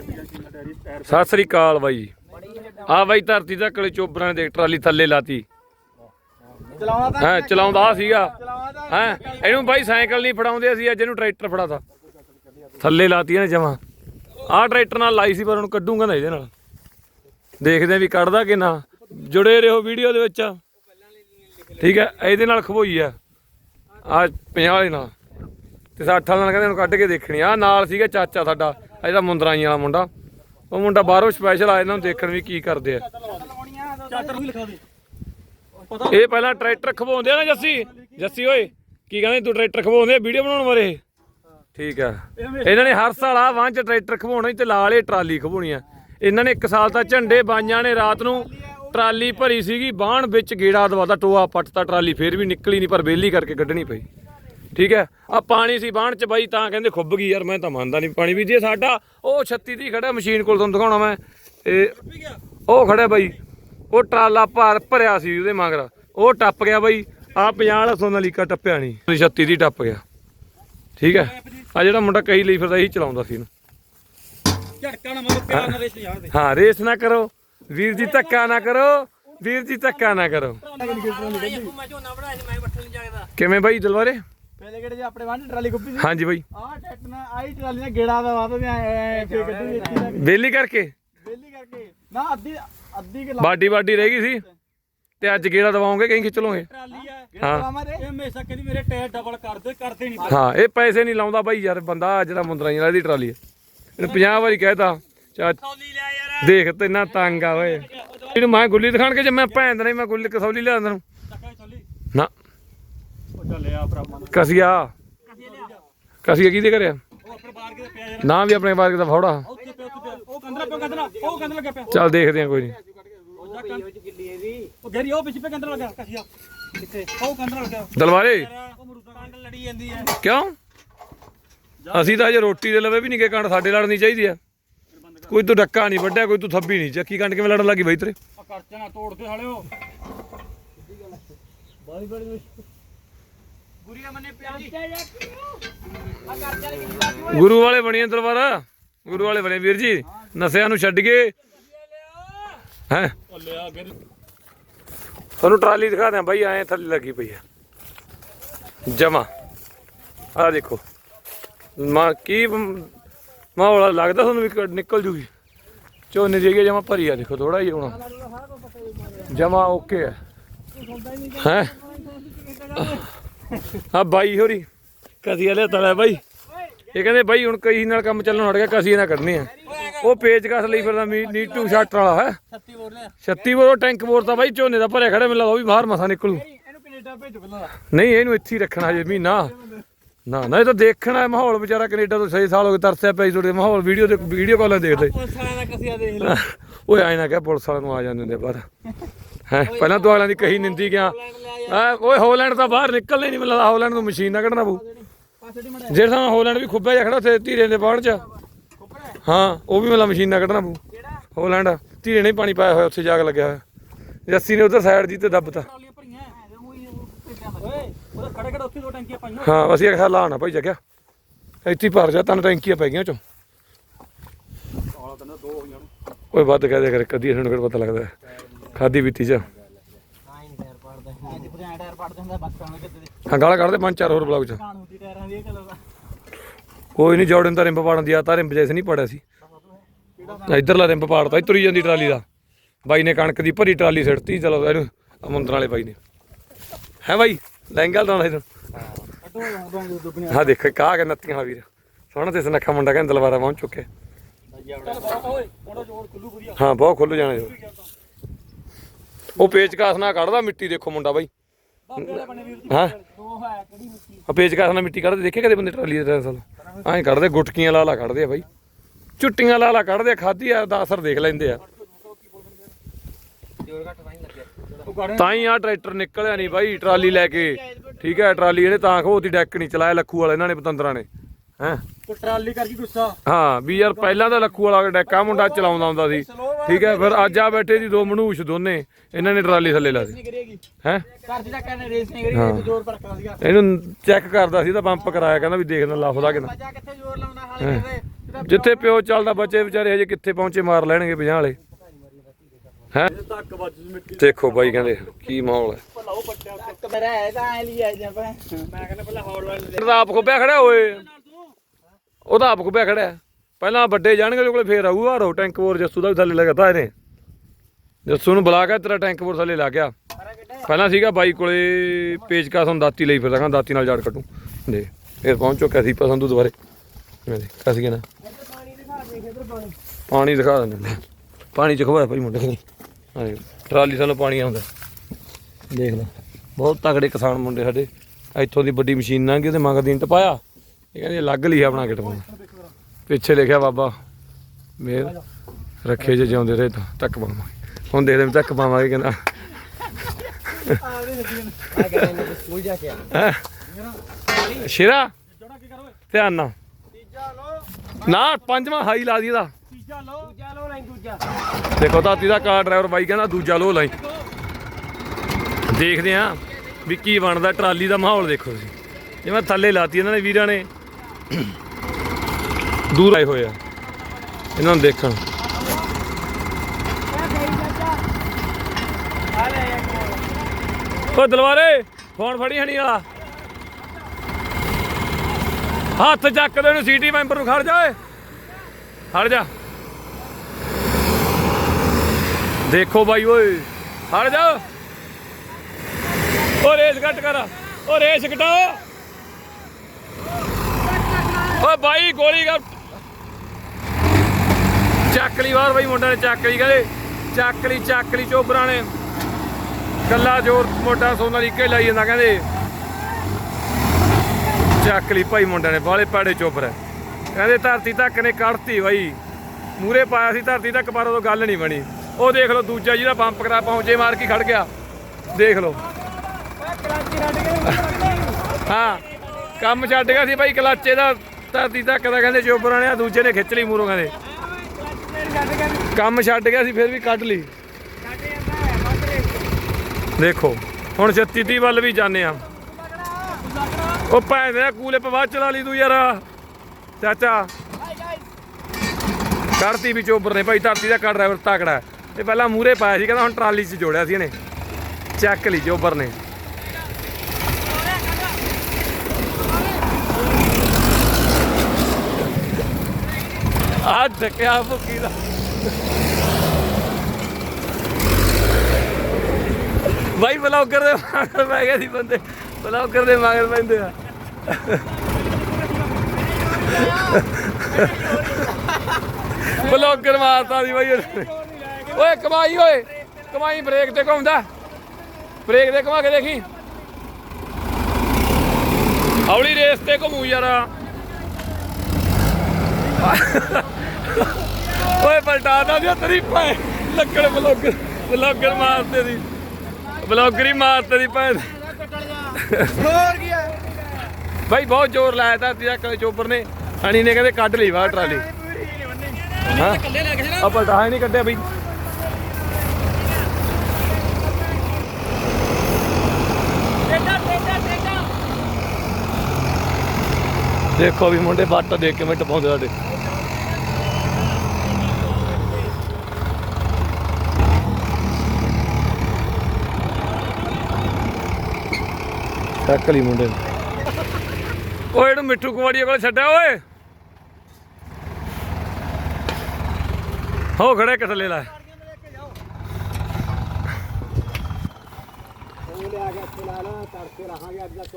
ਸਤਿ ਸ੍ਰੀ ਅਕਾਲ ਬਾਈ। ਆ ਬਾਈ ਧਰਤੀ ਦਾ ਕਲੇ ਚੋਬਰਾਂ ਦੇ ਟਰਾਲੀ ਥੱਲੇ ਲਾਤੀ। ਹਾਂ ਚਲਾਉਂਦਾ ਸੀਗਾ। ਹਾਂ ਇਹਨੂੰ ਬਾਈ ਸਾਈਕਲ ਨਹੀਂ ਫੜਾਉਂਦੇ ਅਸੀਂ ਅੱਜ ਇਹਨੂੰ ਟਰੈਕਟਰ ਫੜਾਤਾ। ਥੱਲੇ ਲਾਤੀ ਇਹਨੇ ਜਮਾ। ਆਹ ਟਰੈਕਟਰ ਨਾਲ ਲਾਈ ਸੀ ਪਰ ਉਹਨੂੰ ਕੱਢੂਗਾ ਨਾ ਇਹਦੇ ਨਾਲ। ਦੇਖਦੇ ਆ ਵੀ ਕੱਢਦਾ ਕਿ ਨਾ। ਜੁੜੇ ਰਹੋ ਵੀਡੀਓ ਦੇ ਵਿੱਚ। ਠੀਕ ਹੈ ਇਹਦੇ ਨਾਲ ਖਵੋਈ ਆ। ਆ 50 ਵਾਲੇ ਨਾਲ। ਤੇ 60 ਵਾਲੇ ਨਾਲ ਕਹਿੰਦੇ ਇਹਨੂੰ ਕੱਢ ਕੇ ਦੇਖਣੀ ਆ। ਨਾਲ ਸੀਗਾ ਚਾਚਾ ਸਾਡਾ। ਆ ਜਿਹੜਾ ਮੁੰਦਰਾਈ ਵਾਲਾ ਮੁੰਡਾ। ਉਹ ਮੁੰਡਾ ਬਾਹਰੋਂ ਸਪੈਸ਼ਲ ਆਇਆ ਇਹਨਾਂ ਨੂੰ ਦੇਖਣ ਵੀ ਕੀ ਕਰਦੇ ਆ। ਚਾਟਰ ਵੀ ਲਿਖਾ ਦੇ। ਇਹ ਪਹਿਲਾਂ ਟਰੈਕਟਰ ਖਵਾਉਂਦੇ ਆ ਨਾ ਜੱਸੀ? ਜੱਸੀ ਓਏ ਕੀ ਕਹਿੰਦੇ ਤੂੰ ਟਰੈਕਟਰ ਖਵਾਉਂਦੇ ਆ ਵੀਡੀਓ ਬਣਾਉਣ ਬਾਰੇ? ਠੀਕ ਆ। ਇਹਨਾਂ ਨੇ ਹਰ ਸਾਲ ਆ ਵਾਂ ਚ ਟਰੈਕਟਰ ਖਵਾਉਣਾ ਤੇ ਲਾਲ ਇਹ ਟਰਾਲੀ ਖਵਾਉਣੀ ਆ ਇਹਨਾਂ ਨੇ ਇੱਕ ਸਾਲ ਤਾਂ ਝੰਡੇ ਬਾਈਆਂ ਨੇ ਰਾਤ ਨੂੰ ਟਰਾਲੀ ਭਰੀ ਸੀਗੀ ਬਾਹਣ ਵਿੱਚ ਗੇੜਾ ਦਵਾਦਾ ਟੋਆ ਪੱਟਤਾ ਟਰਾਲੀ ਫੇਰ ਵੀ ਨਿਕਲੀ ਨਹੀਂ ਪਰ ਬੇਲੀ ਕਰਕੇ ਕੱਢਣੀ ਪਈ। ਠੀਕ ਹੈ? ਆ ਪਾਣੀ ਸੀ ਬਾਹਣ ਚ ਬਾਈ ਤਾਂ ਕਹਿੰਦੇ ਖੁੱਬ ਗਈ ਯਾਰ ਮੈਂ ਤਾਂ ਮੰਨਦਾ ਨਹੀਂ ਪਾਣੀ ਵੀ। ਜੇ ਸਾਡਾ ਉਹ 36 ਦੀ ਖੜਾ ਮਸ਼ੀਨ ਕੋਲ ਤੁਹਾਨੂੰ ਦਿਖਾਉਣਾ ਮੈਂ। ਇਹ ਉਹ ਖੜਾ ਬਾਈ ਉਹ ਟਰਾਲਾ ਭਾਰ ਭਰਿਆ ਸੀ ਉਹਦੇ ਮਗਰ। ਉਹ ਟੱਪ ਗਿਆ ਬਾਈ ਆ 50 ਵਾਲਾ ਸੋਨਾਲੀਕਾ ਟੱਪਿਆ ਨਹੀਂ 36 ਦੀ ਟੱਪ ਗਿਆ। ਠੀਕ ਹੈ? ਆ ਜਿਹੜਾ ਮੁੰਡਾ ਕਹੀ ਲਈ ਫਿਰਦਾ ਇਹੀ ਚਲਾਉਂਦਾ ਸੀ ਇਹਨੂੰ। ਝਟਕਾ ਨਾ ਮਾਰੋ ਪਿਆਰ ਨਾਲ ਰੇਸ ਯਾਰ ਦੇ। ਹਾਂ ਰੇਸ ਨਾ ਕਰੋ। ਵੀਰ ਜੀ ਧੱਕਾ ਨਾ ਕਰੋ। ਵੀਰ ਜੀ ਧੱਕਾ ਨਾ ਕਰੋ। ਕਿਵੇਂ ਬਾਈ ਦਲਵਾਰੇ? ਪਹਿਲੇ ਕਿਹੜੇ ਜੇ ਆਪਣੇ ਵਾਂਢ ਟਰਾਲੀ ਗੁੱਪੀ ਸੀ? ਹਾਂਜੀ ਬਾਈ। ਆਹ ਟੈਟ ਨਾਲ ਆਹੀ ਟਰਾਲੀ ਨਾਲ ਗੇੜਾ ਦਾ ਵਾਦ ਮੈਂ ਐ ਫੇ ਕੱਢੀ ਇੱਥੇ ਲੱਗ ਬੇਲੀ ਕਰਕੇ? ਬੇਲੀ ਕਰਕੇ। ਨਾ ਅੱਧੀ ਅੱਧੀ ਕਿ ਬਾਡੀ ਬਾਡੀ ਰਹਿ ਗਈ ਸੀ। ਤੇ ਅੱਜ ਗੇੜਾ ਦਵਾਉਂਗੇ ਕਹੀਂ ਖਿੱਚ ਲੋਗੇ ਟਰਾਲੀ ਆ। ਹਾਂ। ਇਹ ਹਮੇਸ਼ਾ ਕਹਿੰਦੀ ਮੇਰੇ ਟਾਇਰ ਡਬਲ ਕਰ ਦੇ ਕਰਦੇ ਨਹੀਂ ਹਾਂ ਇਹ ਪੈਸੇ ਨਹੀਂ ਲਾਉਂਦਾ ਬਾਈ ਯਾਰ ਬੰਦਾ ਜਿਹੜਾ ਮੁੰਦਰਾਈ ਵਾਲਾ ਦੀ ਟਰਾਲੀ ਹੈ ਇਹਨੂੰ 50 ਵਾਰੀ ਕਹਿਤਾ ਚਾ ਸੌਲੀ ਲਿਆ ਯਾਰ। ਦੇਖ ਤੈਨਾਂ ਤੰਗ ਆ ਓਏ। ਇਹਨੂੰ ਮੈਂ ਗੁੱਲੀ ਦਿਖਾਣ ਕੇ ਜੇ ਮੈਂ ਭੈਣ ਦੇ ਨਹੀਂ ਮੈਂ ਗੁੱਲੀ ਕਸੌਲੀ ਲਿਆ ਅੰਦਰ ਨੂੰ ਨਾ। ਕਸੀਆ। ਕਸੀਆ ਕਿਹਦੇ ਪਿਆ ਯਾਰ ਨਾ ਵੀ ਆਪਣੇ ਬਾਰਕ ਦਾ ਫੌੜਾ। ਚੱਲ ਦੇਖਦੇ ਆ ਕੋਈ ਨਹੀਂ ਉਹ ਜਾ ਕੰਦ ਉਹ ਗੇਰੀ ਉਹ ਪਿੱਛੇ ਪਿਆ ਕੰਦਰਾ ਲੱਗਿਆ ਕਸੀਆ। ਕਿੱਥੇ? ਉਹ ਕੰਦਰਾ ਲੱਗਿਆ ਦਲਵਾਰੇ? ਕਿਉਂ? ਅਸੀਂ ਤਾਂ ਅਜੇ ਰੋਟੀ ਦੇ ਲਵੇ ਵੀ ਨਹੀਂ ਗਏ ਕੰਡ ਸਾਡੇ ਲੜਨੀ ਚਾਹੀਦੀ ਆ। ਕੋਈ ਤੂੰ ਡੱਕਾ ਨਹੀਂ ਵੱਢਿਆ ਕੋਈ ਤੂੰ ਥੱਬੀ ਨਹੀਂ ਚੱਕੀ ਕੰਡ ਕਿਵੇਂ ਲੜਨ ਲੱਗੀ ਬਈ ਤੇਰੇ? ਆ ਕਰਚਾ ਨਾ ਤੋੜ ਦੇ ਹਾਲਿਓ ਬਾਲੀ ਬਾਲੀ ਗੁਰੀਆ ਮੰਨੇ ਪਿਆ ਜੀ ਆ ਕਰਚਾ ਲੈ ਗੁਰੂ ਵਾਲੇ ਬਣੀਏ ਦਲਵਾਰਾ ਗੁਰੂ ਵਾਲੇ ਬਣੇ ਵੀਰ ਜੀ। ਨਸਿਆਂ ਨੂੰ ਛੱਡ ਕੇ ਹੈ? ਤੁਹਾਨੂੰ ਟਰਾਲੀ ਦਿਖਾ ਦਿਆਂ ਬਾਈ ਐਂ ਥੱਲੇ ਲੱਗੀ ਪਈ ਆ। ਜਮਾ। ਆ ਦੇਖੋ। ਮਾ ਕੀ ਮ- ਮਾਹੌਲ ਲੱਗਦਾ ਤੁਹਾਨੂੰ ਵੀ ਨਿਕਲ ਜੂਗੀ। ਝੋਨੇ ਦੀ ਜਮਾ ਭਰੀ ਆ ਦੇਖੋ ਥੋੜਾ ਜਿਹਾ ਹੁਣ। ਜਮਾ ਓਕੇ ਹੈ ਹੈ? ਆ ਬਾਈ ਹੋਰੀ। ਕਦੀ ਵਾਲੇ ਤਲਾ ਬਾਈ। ਇਹ ਕਹਿੰਦੇ ਬਾਈ ਹੁਣ ਕਈ ਨਾਲ ਕੰਮ ਚੱਲਣ ਹਟ ਗਿਆ ਕਸੀ ਨਾ ਕਰਨੀ ਆ। ਉਹ ਪੇਚਕਸ ਲਈ ਫਿਰਦਾ ਨੀਟੂ ਸ਼ਾਟਰ ਵਾਲਾ ਹੈ। 36 ਬੋਲ ਲਿਆ। 36 ਬੋਰ ਟੈਂਕ ਬੋਰ ਤਾਂ ਬਾਈ ਝੋਨੇ ਦਾ ਭਰਿਆ ਖੜਾ ਮੈਨੂੰ ਲੱਗਦਾ ਉਹ ਵੀ ਬਾਹਰ ਮਸਾ ਨਿਕਲੂ। ਇਹਨੂੰ ਕੈਨੇਡਾ ਭੇਜੋ ਪਹਿਲਾਂ ਦਾ? ਨਹੀਂ ਇਹਨੂੰ ਇੱਥੇ ਹੀ ਰੱਖਣਾ ਜੇ ਮਹੀਨਾ। ਨਾ ਨਾ ਇਹ ਤਾਂ ਦੇਖਣਾ ਹੈ ਮਾਹੌਲ ਵਿਚਾਰਾ ਕੈਨੇਡਾ ਤੋਂ 6 ਸਾਲ ਹੋ ਗਏ ਤਰਸਿਆ ਪਿਆ ਤੁਹਾਡੇ ਮਾਹੌਲ ਵੀਡੀਓ ਤੇ ਵੀਡੀਓ ਕਾਲਾਂ ਦੇਖਦੇ। ਪੁਲਿਸ ਵਾਲਿਆਂ ਦਾ ਕਸੀਆ ਦੇਖ ਲੈ ਓਏ ਆਏ ਨਾ ਕਹਿ ਪੁਲਿਸ ਵਾਲਿਆਂ ਨੂੰ ਆ ਜਾਂਦੇ ਹੁੰਦੇ ਬਾਹਰ। ਹੈ ਪਹਿਲਾਂ ਤੋਂ ਅਗਲਾਂ ਦੀ ਕਹੀ ਨਿੰਦੀ ਗਿਆ। ਹੈਂ, ਓਏ ਹੋਲੈਂਡ ਤਾਂ ਬਾਹਰ ਨਿਕਲਣਾ ਨਹੀਂ ਮੈਨੂੰ ਲੱਗਦਾ ਹੋਲੈਂਡ ਨੂੰ ਮਸ਼ੀਨ ਨਾ ਕੱਢਣਾ ਪਊ। ਜਿਹੜਾ ਥਾਂ ਹੋਲੈਂਡ ਵੀ ਖੁੱਬਿਆ ਜਾ ਖੜਾ ਉੱਥੇ ਧੀਰੇ ਦੇ ਬਾਹਰ ਚ। ਹਾਂ ਉਹ ਵੀ ਮੈਨੂੰ ਮਸ਼ੀਨ ਨਾ ਕੱਢਣਾ ਪਊ। ਹੋਲੈਂਡ ਧੀਰੇ ਨੇ ਪਾਣੀ ਪਾਇਆ ਹੋਇਆ ਉੱਥੇ ਜਾਗ ਲੱਗਿਆ ਹੋਇਆ। ਜੱਸੀ ਨੇ ਉਧਰ ਸਾਈਡ ਜੀ ਤੇ ਦੱਬਤਾ ਹਾਂ ਅਸੀਂ ਆਖਿਆ ਲਾਣਾ ਭਾਈ ਜਗਿਆ ਇੱਥੇ ਭਰ ਜਾ ਤਨ ਟੈਂਕੀਆਂ ਪੈ ਗਈਆਂ ਚੋਂ ਓਏ ਵੱਧ ਕਹਿ ਦੇ ਕਰ ਕਦੀ ਸਾਨੂੰ ਕਿਹੜਾ ਪਤਾ ਲੱਗਦਾ। ਖਾਦੀ ਪੀਤੀ ਚ। ਹਾਂ, ਗਾਲਾਂ ਕੱਢਦੇ ਪੰਜ ਚਾਰ ਹੋਰ ਬਲੌਗ ਚ। ਕੋਈ ਨਹੀਂ ਜੋੜਨ ਤਾਂ ਰਿੰਪ ਪਾੜਨ ਦੀ ਆ, ਤਾਂ ਰਿੰਪ ਜੈਸੇ ਨਹੀਂ ਪੜਿਆ ਸੀ। ਇਧਰਲਾ ਰਿੰਪ ਪਾੜਤਾ ਤੁਰੀ ਜਾਂਦੀ ਟਰਾਲੀ ਦਾ। ਬਾਈ ਨੇ ਕਣਕ ਦੀ ਭਰੀ ਟਰਾਲੀ ਸਿੱਟਤੀ, ਚਲੋ ਇਹਨੂੰ ਆਹ ਵਾਲੇ ਬਾਈ ਨੇ। ਹੈ ਬਾਈ ਲਹਿੰਗਾ ਲਾਉਣਾ ਇਹਨੂੰ। ਹਾਂ ਦੇਖ ਕਾਹ ਕੇ ਨੱਤੀਆਂ ਵਾਲਾ ਵੀਰ। ਸੋਹਣਾ ਤੇ ਸੁਨੱਖਾ ਮੁੰਡਾ ਕਹਿੰਦਾ ਦਲਵਾਰਾ ਪਹੁੰਚ ਚੁੱਕਿਆ। ਹਾਂ, ਬਹੁਤ ਖੁੱਲੂ ਜਾਣਾ ਜੋ ਉਹ ਪੇਚਕਾਸ ਨਾਲ ਕੱਢਦਾ ਮਿੱਟੀ ਦੇਖੋ ਮੁੰਡਾ ਬਾਈ। ਹਾਂ? ਦੋ ਹੈ ਕਿਹੜੀ ਮੁੱਕੀ ਆ ਪੇਚਕਾਸ ਨਾਲ ਮਿੱਟੀ ਕੱਢਦੇ ਦੇਖੇ ਕਦੇ ਬੰਦੇ ਟਰਾਲੀ ਦੇ ਟੈਂਸਲ? ਐਂ ਕੱਢਦੇ ਗੁਟਕੀਆਂ ਲਾ ਲਾ ਕੱਢਦੇ ਆ ਬਾਈ। ਚੁੱਟੀਆਂ ਲਾ ਲਾ ਕੱਢਦੇ ਆ ਖਾਦੀ ਆ ਦਾ ਅਸਰ ਦੇਖ ਲੈਂਦੇ ਆ। ਉਹ ਤਾਂ ਹੀ ਆ ਟਰੈਕਟਰ ਨਿਕਲਿਆ ਨਹੀਂ ਬਾਈ ਟਰਾਲੀ ਲੈ ਕੇ। ਠੀਕ ਹੈ ਟਰਾਲੀ ਇਹਨੇ ਤਾਂ ਖੋਤੀ ਡੈਕ ਨਹੀਂ ਚਲਾਇਆ ਲੱਖੂ ਵਾਲੇ ਇਹਨਾਂ ਨੇ ਪਤੰਦਰਾਂ ਨੇ। ਹੈ? ਉਹ ਟਰਾਲੀ ਕਰ ਗਈ ਗੁੱਸਾ। ਹਾਂ ਵੀ ਯਾਰ ਪਹਿਲਾਂ ਤਾਂ ਲੱਖੂ ਵਾਲਾ ਡੈਕਾ ਮੁੰਡਾ ਚਲਾਉਂਦਾ ਹੁੰਦਾ ਸੀ। ਠੀਕ ਹੈ ਫਿਰ ਅੱਜ ਆ ਬੈਠੇ ਦੀ ਦੋ ਮਨੂਸ਼ ਦੋਨੇ। ਇਹਨਾਂ ਨੇ ਟਰਾਲੀ ਥੱਲੇ ਲਾ ਦਿੱਤੀ। ਕਰੇਗੀ ਹੈ? ਘਰ ਦੀ ਤਾਂ ਕਹਿੰਦੇ ਰੇਸ ਨਹੀਂ ਕਰੀ ਜ਼ੋਰ ਪਰ ਰੱਖਦਾ ਸੀਗਾ। ਇਹਨੂੰ ਚੈੱਕ ਕਰਦਾ ਸੀ ਤਾਂ ਪੰਪ ਕਰਾਇਆ ਕਹਿੰਦਾ ਵੀ ਦੇਖਦਾ ਲਾਫਦਾ ਕਿੰਨਾ ਜਾ ਕਿੱਥੇ ਜ਼ੋਰ ਲਾਉਣਾ ਹਾਲੇ ਕਿਤੇ ਜਿੱਥੇ ਪਿਓ ਚੱਲਦਾ ਬੱਚੇ ਵਿਚਾਰੇ ਹਜੇ ਕਿੱਥੇ ਪਹੁੰਚੇ ਮਾਰ ਲੈਣਗੇ 50 ਵਾਲੇ। ਹੈ? ਦੇਖੋ ਬਾਈ ਕਹਿੰਦੇ ਕੀ ਮਾਹੌਲ ਹੈ। ਇੱਕ ਮੇਰਾ ਹੈ ਤਾਂ ਐ ਲਈ ਆ ਜਾਂ ਮੈਂ ਕਹਿੰਦਾ ਪਹਿਲਾਂ ਹੌੜ ਵਾਲੇ ਉਹਦਾ ਆਪ ਖੁੱਬਿਆ ਖੜਿਆ ਓਏ। ਉਹਦਾ ਆਪ ਖੁੱਬਿਆ ਖੜਿਆ। ਪਹਿਲਾਂ ਵੱਡੇ ਜਾਣਗੇ, ਉਹਦੇ ਕੋਲੇ ਫੇਰ ਆਊਗਾ ਰੋ ਟੈਂਕ ਬੋਰ ਜੱਸੂ ਦਾ ਵੀ ਥੱਲੇ ਲਗਾਤਾ ਇਹਨੇ। ਜੱਸੂ ਨੂੰ ਬੁਲਾ ਕੇ ਤੇਰਾ ਟੈਂਕ ਬੋਰ ਥੱਲੇ ਲੱਗ ਗਿਆ। ਪਹਿਲਾਂ ਸੀਗਾ ਬਾਈ ਕੋਲੇ ਪੇਚਕਾ ਤੁਹਾਨੂੰ ਦਾਤੀ ਲਈ ਫਿਰਦਾ, ਕਹਿੰਦਾ ਦਾਤੀ ਨਾਲ ਜੜ ਕੱਟੂ ਦੇ, ਫਿਰ ਚੁੱਕਿਆ ਸੀ ਪਸੰਦੂ ਦੁਬਾਰੇ। ਮੈਂ ਦੇ ਕਸ ਗਿਆ ਨਾ ਪਾਣੀ ਦਿਖਾ ਦਿੰਦੇ ਪਾਣੀ ਚ ਖਵਾਇਆ ਭਾਈ ਮੁੰਡੇ ਨੇ। ਹਾਂਜੀ ਟਰਾਲੀ ਸਾਨੂੰ ਪਾਣੀ ਆਉਂਦਾ। ਦੇਖ ਲਓ ਬਹੁਤ ਤਕੜੇ ਕਿਸਾਨ ਮੁੰਡੇ ਸਾਡੇ। ਇੱਥੋਂ ਦੀ ਵੱਡੀ ਮਸ਼ੀਨ ਨਾ ਗਈ, ਉਹਦੇ ਮੰਗ ਦੀਨ ਟਪਾਇਆ ਇਹ ਕਹਿੰਦੇ, ਅਲੱਗ ਲਿਖਿਆ ਆਪਣਾ ਕੇ ਪਾਉਣਾ ਪਿੱਛੇ ਲਿਖਿਆ ਬਾਬਾ ਮੇਰ ਰੱਖੇ ਜੇ ਜਿਉਂਦੇ ਰਹੇ ਤਾਂ ਤੱਕ ਪਾਵਾਂਗੇ। ਹੁਣ ਦੇਖਦੇ ਹਾਂ ਤੱਕ ਪਾਵਾਂਗੇ ਕਹਿੰਦਾ ਆ ਕਹਿੰਦੇ ਸਕੂਲ ਜਾ ਕੇ ਹੈਂ? ਸ਼ੇਰਾ ਧਿਆਨ ਨਾਲ। ਨਾ ਪੰਜਵਾਂ ਹਾਈ ਲਾ ਦੀ ਇਹਦਾ। ਤੀਜਾ ਲੋ ਦੂਜਾ ਲੋ ਨਹੀਂ ਦੂਜਾ ਦੇਖੋ ਤਾਤੀ ਦਾ ਕਾਰ ਡਰਾਈਵਰ ਬਾਈ ਕਹਿੰਦਾ ਦੂਜਾ ਲੋ ਲਾਈ। ਦੇਖਦੇ ਆਂ ਵੀ ਕੀ ਬਣਦਾ ਟਰਾਲੀ ਦਾ ਮਾਹੌਲ ਦੇਖੋ ਤੁਸੀਂ। ਜਿਵੇਂ ਥੱਲੇ ਲਾਤੀ ਇਹਨਾਂ ਨੇ ਵੀਰਾਂ ਨੇ। ਦੂਰ ਆਏ ਹੋਏ ਆ। ਇਹਨਾਂ ਨੂੰ ਦੇਖਣ। ਆ ਓ ਦਲਵਾਰੇ, ਫੋਨ ਫੜੀ ਹਣੀ ਵਾਲਾ। ਹੱਥ ਚੱਕ ਦੇ ਨੂੰ ਸੀਟੀ ਮੈਂਬਰ ਨੂੰ, ਖੜ ਜਾ ਓਏ। ਖੜ ਜਾ। ਦੇਖੋ ਬਾਈ ਓਏ, ਖੜ ਜਾ। ਓ ਰੇਸ ਘੱਟ ਕਰ, ਓ ਰੇਸ ਘਟਾ ਓ ਬਾਈ, ਗੋਲੀ ਕਰ ਚੱਕ ਲਈ ਬਾਹਰ ਬਾਈ ਮੁੰਡਾ ਨੇ ਚੱਕ ਲਈ ਕਹਿੰਦੇ। ਚੱਕ ਲਈ ਚੱਕ ਲਈ ਚੋਬਰਾਂ ਨੇ। ਕੱਲਾ ਜੋਰ ਮੋਟਾ ਸੋਨਾ ਲੀਕੇ ਲਾਈ ਜਾਂਦਾ ਕਹਿੰਦੇ। ਚੱਕ ਲਈ ਭਾਈ ਮੁੰਡਾ ਨੇ ਬਾਲੇ ਪਾੜੇ ਚੋਬਰ। ਕਹਿੰਦੇ ਧਰਤੀ ਤੱਕ ਨੇ ਕੱਢਤੀ ਬਾਈ। ਮੂਰੇ ਪਾਇਆ ਸੀ ਧਰਤੀ ਤੱਕ, ਪਰ ਉਦੋਂ ਗੱਲ ਨਹੀਂ ਬਣੀ। ਉਹ ਦੇਖ ਲਓ, ਦੂਜਾ ਜਿਹਦਾ ਬੰਪ ਕਰਾ ਪਹੁੰਚੇ, ਮਾਰ ਕੇ ਖੜ ਗਿਆ। ਦੇਖ ਲਓ। ਹਾਂ, ਕੰਮ ਛੱਡ ਗਿਆ ਸੀ ਭਾਈ, ਕਲਾਚੇ ਦਾ ਧਰਤੀ ਧੱਕ ਦਾ ਕਹਿੰਦੇ ਚੋਬਰਾਂ ਨੇ, ਆਹ ਦੂਜੇ ਨੇ ਖਿੱਚ ਲਈ ਮੂਰੋਂ ਕਹਿੰਦੇ। ਕੰਮ ਛੱਡ ਗਿਆ ਸੀ, ਫਿਰ ਵੀ ਕੱਢ ਲਈ। ਦੇਖੋ, ਹੁਣ 36 30 ਵੱਲ ਵੀ ਜਾਂਦੇ ਆ। ਉਹ ਭੈਣ ਦੇ ਕੂਲੇ ਪਵਾ ਚਲਾ ਲਈ ਤੂੰ ਯਾਰ। ਚਾਚਾ। ਕਰਤੀ ਵੀ ਚੋਬਰ ਨੇ, ਭਾਈ ਧਰਤੀ ਦਾ ਕਾ ਡਰਾਈਵਰ ਤਕੜਾ ਤੇ ਪਹਿਲਾਂ ਮੂਰੇ ਪਾਇਆ ਸੀ, ਕਹਿੰਦਾ ਹੁਣ ਟਰਾਲੀ 'ਚ ਜੋੜਿਆ ਸੀ ਇਹਨੇ। ਚੱਕ ਲਈ ਚੋਬਰ ਨੇ। ਆ ਢਕਿਆ ਭੁੱਕੀ ਦਾ। ਬਾਈ ਬਲੌਗਰ ਦੇ ਮਗਰ ਪੈ ਗਏ ਸੀ ਬੰਦੇ। ਬਲੌਗਰ ਦੇ ਮਗਰ ਪੈਂਦੇ ਆ। ਬਲੌਗਰ ਮਾਰਤਾ ਸੀ ਬਾਈ ਓਏ ਕਮਾਈ ਓਏ, ਕਮਾਈ ਬ੍ਰੇਕ ਤੇ ਘੁੰਮਦਾ। ਬ੍ਰੇਕ ਤੇ ਘੁਮਾ ਕੇ ਦੇਖੀ। ਹੌਲੀ ਰੇਸ ਤੇ ਘੁੰਮੂ ਯਾਰ। ਓਏ ਪਲਟਾਦਾ ਦੀ ਤੇਰੀ ਭੈਣ। ਲੱਕੜ ਬਲੌਗਰ ਬਲੌਗਰ ਮਾਰਦੇ ਸੀ ਬਲੌਗਰ ਮਾਰਦੇ ਸੀ ਭੈਣ। ਹੋਰ ਹੈ ਬਾਈ ਬਹੁਤ ਜ਼ੋਰ ਲਾਇਆ ਤਾਂ ਕਲੇ ਚੋਬਰ ਨੇ। ਹਣੀ ਨੇ ਕਹਿੰਦੇ ਕੱਢ ਲਈ ਬਾਹਰ ਟਰਾਲੀ। ਹਾਂ। ਆ ਪਲਟਾ ਹੀ ਨਹੀਂ ਕੱਢਿਆ ਬਈ। ਦੇਖੋ ਵੀ ਮੁੰਡੇ ਬੱਟ ਦੇਖ ਕੇ ਮਿੰਟ ਪਾਉਂਦੇ ਸਾਡੇ। ਚੱਕ ਲਈ ਮੁੰਡੇ ਨੂੰ। ਓਏ, ਇਹਨੂੰ ਮਿੱਠੂ ਕੁਵਾੜੀਏ ਕੋਲ ਛੱਡਿਆ, ਓਏ ਹੋ, ਖੜੇ ਕਿਥੇ ਲੈ ਲੈ ਉਹ ਲਿਆ ਕੇ ਇੱਥੇ ਲਾ ਲਾ ਤੜਕੇ ਰਹਾਂਗੇ ਅੱਜ